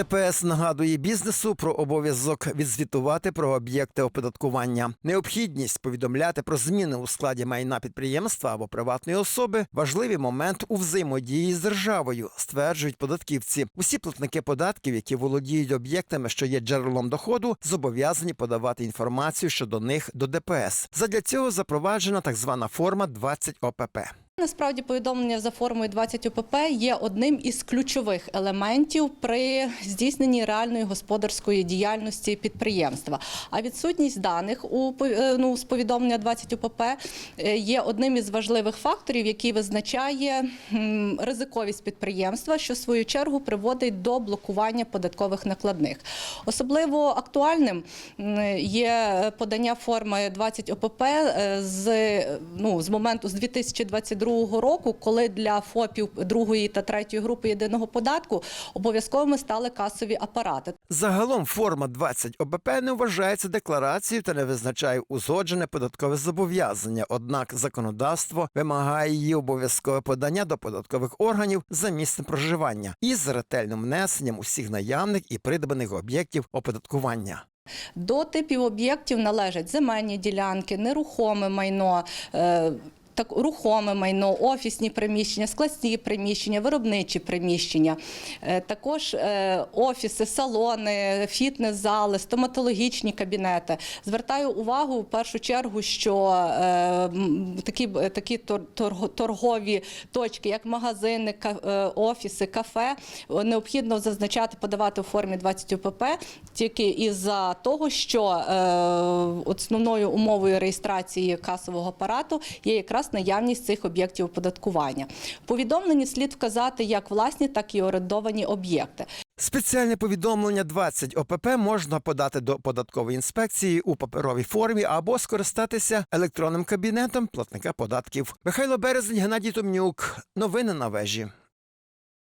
ДПС нагадує бізнесу про обов'язок відзвітувати про об'єкти оподаткування. Необхідність повідомляти про зміни у складі майна підприємства або приватної особи важливий момент у взаємодії з державою, стверджують податківці. Усі платники податків, які володіють об'єктами, що є джерелом доходу, зобов'язані подавати інформацію щодо них до ДПС. Задля цього запроваджена так звана форма 20 ОПП. Насправді повідомлення за формою 20 ОПП є одним із ключових елементів при здійсненні реальної господарської діяльності підприємства. А відсутність даних у е, ну, з повідомлення 20 ОПП е, є одним із важливих факторів, який визначає ризиковість підприємства, що в свою чергу приводить до блокування податкових накладних. Особливо актуальним є подання форми 20 ОПП е, з, ну, з моменту з 2022 року, коли для ФОПів другої та третьої групи єдиного податку обов'язковими стали касові апарати. Загалом форма 20 ОБП не вважається декларацією та не визначає узгоджене податкове зобов'язання. Однак законодавство вимагає її обов'язкове подання до податкових органів за місцем проживання із ретельним внесенням усіх наявних і придбаних об'єктів оподаткування. До типів об'єктів належать земельні ділянки, нерухоме майно. Так, рухоме майно, офісні приміщення, складські приміщення, виробничі приміщення, Е, також е, офіси, салони, фітнес-зали, стоматологічні кабінети. Звертаю увагу в першу чергу, що е, такі, такі торгові точки, як магазини, офіси, кафе, необхідно зазначати, подавати у формі 20 ОПП тільки із-за того, що основною умовою реєстрації касового апарату є якраз наявність цих об'єктів оподаткування. Повідомлені слід вказати як власні, так і орендовані об'єкти. Спеціальне повідомлення 20 ОПП можна подати до податкової інспекції у паперовій формі або скористатися електронним кабінетом платника податків. Михайло Березень, Геннадій Томнюк. Новини на вежі.